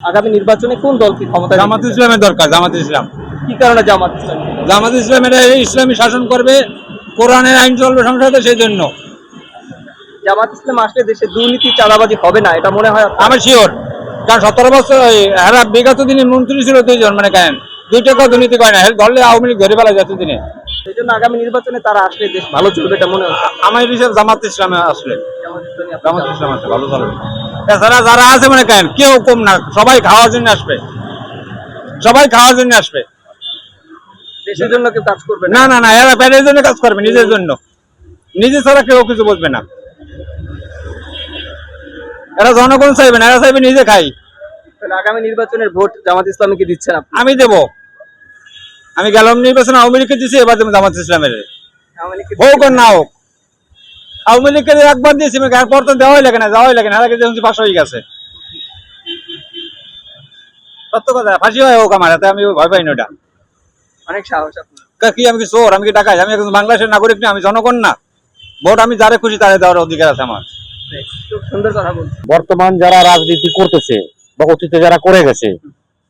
আগামী নির্বাচনে কোন দলকে ক্ষমতা জামাত ইসলামের দরকার জামাত ইসলাম। কি কারণে জামাত ইসলাম? জামাত ইসলামের এই ইসলামী শাসন করবে কোরআনের আইন চলবে সংসদে সেই জন্য জামাত ইসলাম আসলে দেশে দুর্নীতি চাঁদাবাজি হবে না এটা মনে হয়? আমি শিওর কারণ সতেরো বছর এরা বিগত দিনে মন্ত্রী ছিল দুইজন মানে কেন দুইটা টাকা দুর্নীতি করে না ধরলে আওয়ামী লীগ ধরে ফেলা যাচ্ছে দিনে। সেই জন্য আগামী নির্বাচনে তারা আসলে দেশ ভালো চলবে এটা মনে হয়। আমার হিসেবে জামাত ইসলামে আসলে। জামাত ইসলাম আছে ভালো চলবে। এছাড়া যারা আছে মানে কেন কেউ কম না। সবাই খাওয়ার জন্য আসবে। সবাই খাওয়ার জন্য আসবে। দেশের জন্য কেউ কাজ করবে না? না না এরা পেটের জন্য কাজ করবে নিজের জন্য। নিজে ছাড়া কেউ কিছু বুঝবে না। এরা জনগণ চাইবে না এরা চাইবে নিজে খাই। আগামী নির্বাচনের ভোট জামাত ইসলামীকে দিচ্ছেন আমি দেব। আমি গেলাম নির্বাচন আওয়ামী লীগকে দিচ্ছি এবার দেবো জামাত ইসলামের। হোক আর না। হোক। আওয়ামী লীগকে একবার দিয়েছি আমি এরপর তো দেওয়াই লাগে না যাওয়াই লাগে না আগে দেখছি পাশ হয়ে গেছে। সত্য কথা ফাঁসি হয় হোক আমার হাতে আমি ভয় পাই না ওটা। অনেক সাহস আপনার। কি আমি কি চোর? আমি কি ডাকাই আমি একজন বাংলাদেশের নাগরিক না আমি জনগণ না। ভোট আমি যারে খুশি তারে দেওয়ার অধিকার আছে আমার। সুন্দর কথা বলছেন। বর্তমান যারা রাজনীতি করতেছে বা অতীতে যারা করে গেছে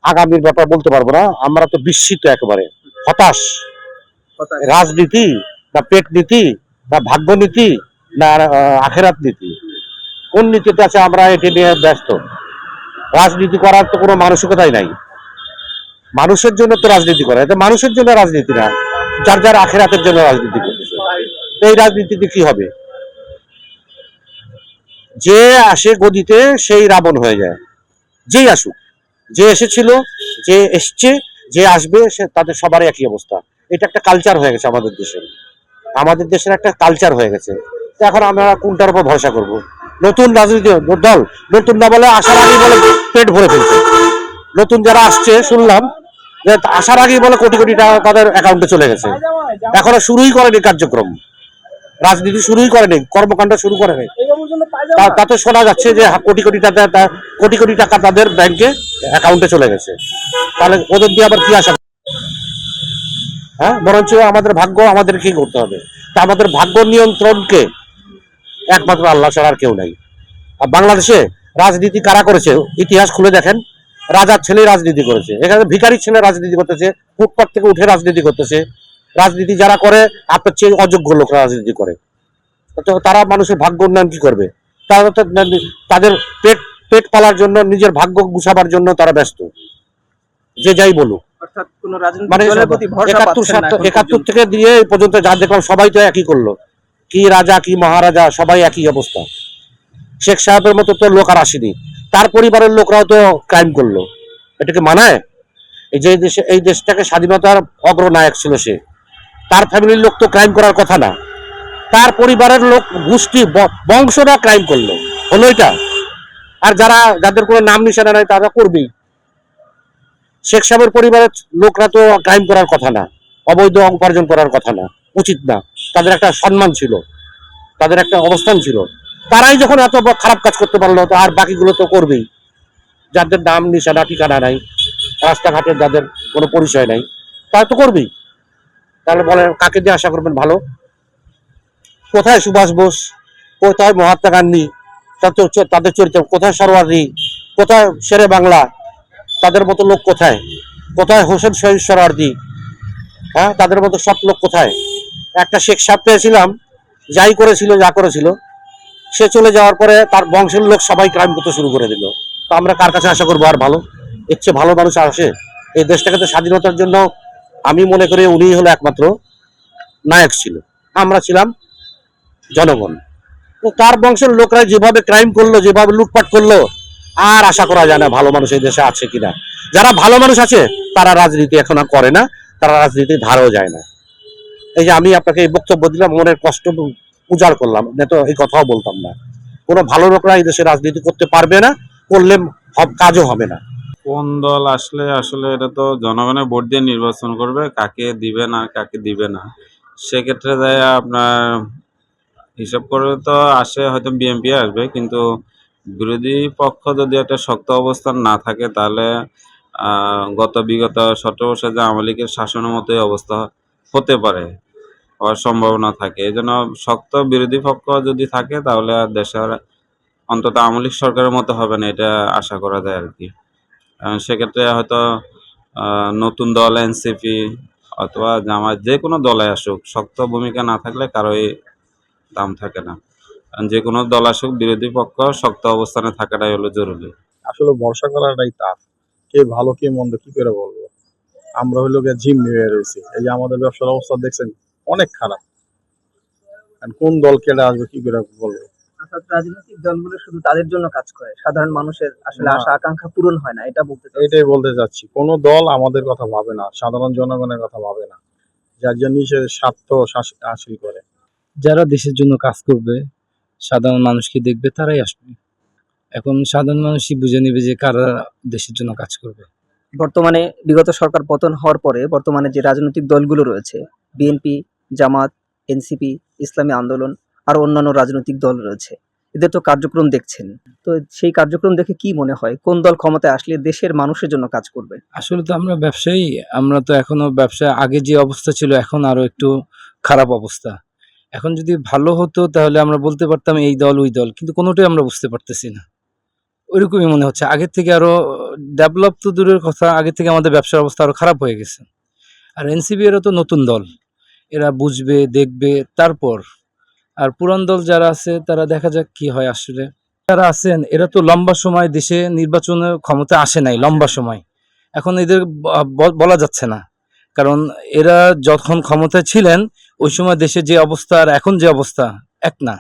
আগামীর ব্যাপার বলতে পারব না আমরা তো বিস্মিত একেবারে। হতাশ। রাজনীতি না পেট নীতি না ভাগ্য নীতি না আখেরাত নীতি। কোন নীতিতে আছে আমরা এটি নিয়ে ব্যস্ত? রাজনীতি করার তো কোনো মানসিকতাই নাই। মানুষের জন্য তো রাজনীতি করে এটা মানুষের জন্য রাজনীতি না, যার যার আখেরাতের জন্য রাজনীতি করতেছে। এই রাজনীতিতে কি হবে? যে আসে গদিতে, সেই রাবণ হয়ে যায়। যেই আসুক, যে এসেছিল, যে এসছে, যে আসবে, সে তাদের সবারই একই অবস্থা। এটা একটা কালচার হয়ে গেছে আমাদের দেশের। আমাদের দেশের একটা কালচার হয়ে গেছে। এখন আমরা কোনটার উপর ভরসা করব? নতুন রাজনীতি দল, নতুন না বলে আসার আগে বলে পেট ভরে ফেলছে। নতুন যারা আসছে, শুনলাম যে আসার আগেই বলে কোটি কোটি টাকা তাদের অ্যাকাউন্টে চলে গেছে। এখনও শুরুই করেনি কার্যক্রম। রাজনীতি শুরুই করেনি, কর্মকাণ্ড শুরু করেনি তাতে শোনা যাচ্ছে যে কোটি কোটি টাকা কোটি কোটি টাকা তাদের ব্যাংকে অ্যাকাউন্টে চলে গেছে। তাহলে ওদের দিয়ে আবার কি আশা? হ্যাঁ বরঞ্চ আমাদের ভাগ্য আমাদের কি করতে হবে। তা আমাদের ভাগ্য নিয়ন্ত্রণকে একমাত্র আল্লাহ ছাড়া আর কেউ নাই। আর বাংলাদেশে রাজনীতি কারা করেছে ইতিহাস খুলে দেখেন। রাজার ছেলে রাজনীতি করেছে এখানে ভিখারি ছেলে রাজনীতি করতেছে ফুটপাত থেকে উঠে রাজনীতি করতেছে। রাজনীতি যারা করে আপনার চেয়ে অযোগ্য লোকরা রাজনীতি করে। তারা মানুষের ভাগ্য উন্নয়ন কি করবে? তারা তো তাদের পেট পেট পালার জন্য নিজের ভাগ্য গুছাবার জন্য তারা ব্যস্ত। যে যাই বলুক। মানে একাত্তর একাত্তর থেকে দিয়ে পর্যন্ত যা দেখলাম সবাই তো একই করল। কি রাজা, কি মহারাজা, সবাই একই অবস্থা। শেখ সাহেবের মতো তো লোক আর আসেনি। তার পরিবারের লোকরাও তো ক্রাইম করল। এটাকে মানায়? এই যে দেশে, এই দেশটাকে স্বাধীনতার অগ্রনায়ক ছিল সে। তার ফ্যামিলির লোক তো ক্রাইম করার কথা না। তার পরিবারের লোক গোষ্ঠী বংশরা ক্রাইম করল। হলো এটা? আর যারা, যাদের কোনো নাম নিশানা নাই, তারা করবেই। শেখ সাহেবের পরিবারের লোকরা তো ক্রাইম করার কথা না। অবৈধ উপার্জন করার কথা না। উচিত না। তাদের একটা সম্মান ছিল, তাদের একটা অবস্থান ছিল। তারাই যখন এত খারাপ কাজ করতে পারল, তো আর বাকিগুলো তো করবেই। যাদের নাম, নিশানা, ঠিকানা নাই, রাস্তাঘাটের যাদের কোনো পরিচয় নাই, তারা তো করবেই। তাহলে বলে কাকে দিয়ে আশা করবেন ভালো? কোথায় সুভাষ বোস? কোথায় মহাত্মা গান্ধী? তাদের চরিত্র, কোথায় সরওয়ারি কোথায় শেরে বাংলা? তাদের মতো লোক কোথায়? কোথায় হোসেন শহীদ সরার্দি হ্যাঁ তাদের মতো সব লোক কোথায়? একটা শেখ সাহেব পেয়েছিলাম, যাই করেছিল, যা করেছিল, সে চলে যাওয়ার পরে তার বংশের লোক সবাই ক্রাইম করতে শুরু করে দিল। তো আমরা কার কাছে আশা করব আর ভালো? এর চেয়ে ভালো মানুষ আসে? এই দেশটাকে তো স্বাধীনতার জন্য আমি মনে করি উনি হলো একমাত্র নায়ক ছিল। আমরা ছিলাম জনগণ। তো তার বংশের লোকরা যেভাবে ক্রাইম করল, যেভাবে লুটপাট করল, আর আশা করা যায় না ভালো মানুষ এই দেশে আছে কিনা। যারা ভালো মানুষ আছে, তারা রাজনীতি এখন আর করে না, তারা রাজনীতি ধারেও যায় না। এই যে আমি আপনাকে এই বক্তব্য দিলাম, মনের কষ্ট উজাড় করলাম, না তো এই কথাও বলতাম না। কোনো ভালো লোকরা এই দেশে রাজনীতি করতে পারবে না, করলে কাজও হবে না। কোন দল আসলে আসলে এটা তো জনগণের ভোট দিয়ে নির্বাচন করবে, কাকে দিবে না, কাকে দিবে না। সেক্ষেত্রে যায় আপনার, হিসাব করে তো আসে, হয়তো বিএনপি আসবে, কিন্তু বিরোধী পক্ষ যদি একটা শক্ত অবস্থান না থাকে, তাহলে গত বিগত সতেরো বছর যে আওয়ামী লীগের শাসনের মতোই অবস্থা হতে পারে। হওয়ার সম্ভাবনা থাকে। এই জন্য শক্ত বিরোধী পক্ষ যদি থাকে, তাহলে আর দেশের অন্তত আওয়ামী লীগ সরকারের মতো হবে না, এটা আশা করা যায় আর কি সেক্ষেত্রে হয়তো নতুন দল, এনসিপি অথবা জামাত, যে কোনো দলে আসুক, শক্ত ভূমিকা না থাকলে কারোই দাম থাকে না। যে কোনো দল আসুক, বিরোধী পক্ষ শক্ত অবস্থানে থাকাটাই হলো জরুরি। আসলে ভরসা করাটাই টাফ কে ভালো, কে মন্দ, কি করে বলব? আমরা হইল গিয়ে জিম নিয়ে রয়েছি এই যে আমাদের ব্যবসার অবস্থা দেখছেন অনেক খারাপ। আর কোন দল কেটে আসবে কি করে বলব? অর্থাৎ রাজনৈতিক দলগুলো শুধু তাদের জন্য কাজ করে। সাধারণ মানুষের আসলে আশা আকাঙ্ক্ষা পূরণ হয় না এটা বলতে চাচ্ছি। কোনো দল আমাদের কথা ভাবে না সাধারণ জনগণের কথা ভাবে না যার জন্য স্বার্থ হাসিল করে। যারা দেশের জন্য কাজ করবে সাধারণ মানুষকে দেখবে তারাই আসবে। এখন সাধারণ মানুষই বুঝে নেবে যে কারা দেশের জন্য কাজ করবে। বর্তমানে বিগত সরকার পতন হওয়ার পরে বর্তমানে যে রাজনৈতিক দলগুলো রয়েছে বিএনপি জামাত, এনসিপি, ইসলামী আন্দোলন আর অন্যান্য রাজনৈতিক দল রয়েছে। এদের তো কার্যক্রম দেখছেন। তো সেই কার্যক্রম দেখে কি মনে হয়? কোন দল ক্ষমতায় আসলে দেশের মানুষের জন্য কাজ করবে? আসলে তো আমরা ব্যবসায়ী। আমরা তো এখনও ব্যবসা আগে যে অবস্থা ছিল, এখন আরও একটু খারাপ অবস্থা। এখন যদি ভালো হতো, তাহলে আমরা বলতে পারতাম এই দল, ওই দল। কিন্তু কোনোটাই আমরা বুঝতে পারতেছি না। ওইরকমই মনে হচ্ছে। আগের থেকে আরও ডেভেলপ তো দূরের কথা, আগে থেকে আমাদের ব্যবসার অবস্থা আরও খারাপ হয়ে গেছে। আর এনসিবি এরও তো নতুন দল। এরা বুঝবে দেখবে তারপর। আর পুরান দল যারা আছে তারা দেখা যাক কি হয় আসলে। যারা আছেন এরা তো লম্বা সময় দেশে নির্বাচনের ক্ষমতা আসে নাই লম্বা সময়। এখন এদের বলা যাচ্ছে না। কারণ এরা যখন ক্ষমতায় ছিলেন ওই সময় দেশে যে অবস্থা আর এখন যে অবস্থা এক না।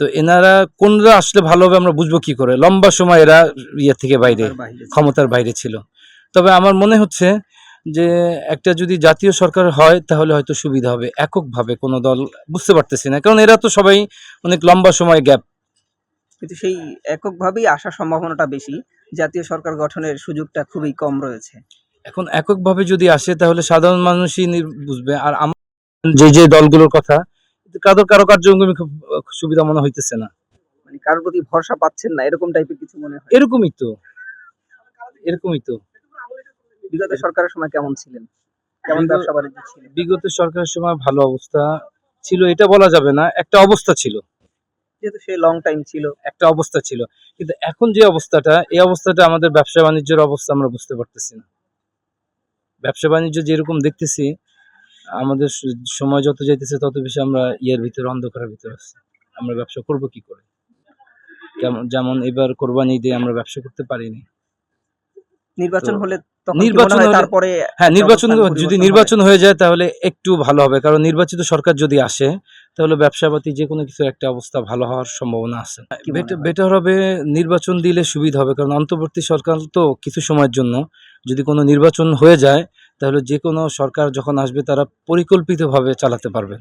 তো এনারা কোনরা আসলে ভালো হবে আমরা বুঝব কি করে? লম্বা সময় এরা ইয়ে থেকে বাইরে ক্ষমতার বাইরে ছিল। তবে আমার মনে হচ্ছে যে একটা যদি জাতীয় সরকার হয় তাহলে হয়তো সুবিধা হবে। এককভাবে কোনো দল বুঝতে পারতেছি না। কারণ এরা তো সবাই অনেক লম্বা সময় গ্যাপ। কিন্তু সেই এককভাবেই আসার সম্ভাবনাটা বেশি। জাতীয় সরকার গঠনের সুযোগটা খুবই কম রয়েছে। এখন এককভাবে যদি আসে তাহলে সাধারণ মানুষই বুঝবে। আর আমার যে যে দলগুলোর কথা কারও কারও কার্যক্রমে খুব সুবিধা মনে হইতেছে না। মানে কারোর প্রতি ভরসা পাচ্ছেন না এরকম টাইপের কিছু মনে হয়? এরকমই তো। এরকমই তো। বিগত সরকারের সময় কেমন ছিলেন? কেমন ব্যবসা বাণিজ্য ছিল? বিগত সরকারের সময় ভালো অবস্থা ছিল এটা বলা যাবে না একটা অবস্থা ছিল। যেহেতু সে লং টাইম ছিল। একটা অবস্থা ছিল। কিন্তু এখন যে অবস্থাটা এই অবস্থাটা আমাদের ব্যবসা বাণিজ্যের অবস্থা আমরা বুঝতে পারতেছি না। ব্যবসা বাণিজ্য যেরকম দেখতেছি আমাদের সময় যত যাইতেছে তত বেশি আমরা ইয়ের ভিতরে অন্ধকারের ভিতরে আছি। আমরা ব্যবসা করব কি করে? যেমন এবার কোরবানি দিয়ে আমরা ব্যবসা করতে পারিনি। নির্বাচন হলে নির্বাচন হয় তারপরে হ্যাঁ নির্বাচন যদি নির্বাচন হয়ে? যায় তাহলে একটু ভালো হবে। কারণ নির্বাচিত সরকার যদি আসে তাহলে ব্যবসাপাতি যে কোনো কিছু একটা অবস্থা ভালো হওয়ার সম্ভাবনা আছে। কি বেটার হবে নির্বাচন দিলে সুবিধা হবে। কারণ অন্তর্বর্তী সরকার তো কিছু সময়ের জন্য যদি কোনো নির্বাচন হয়ে যায় তাহলে যে কোনো সরকার যখন আসবে তারা পরিকল্পিতভাবে চালাতে পারবে।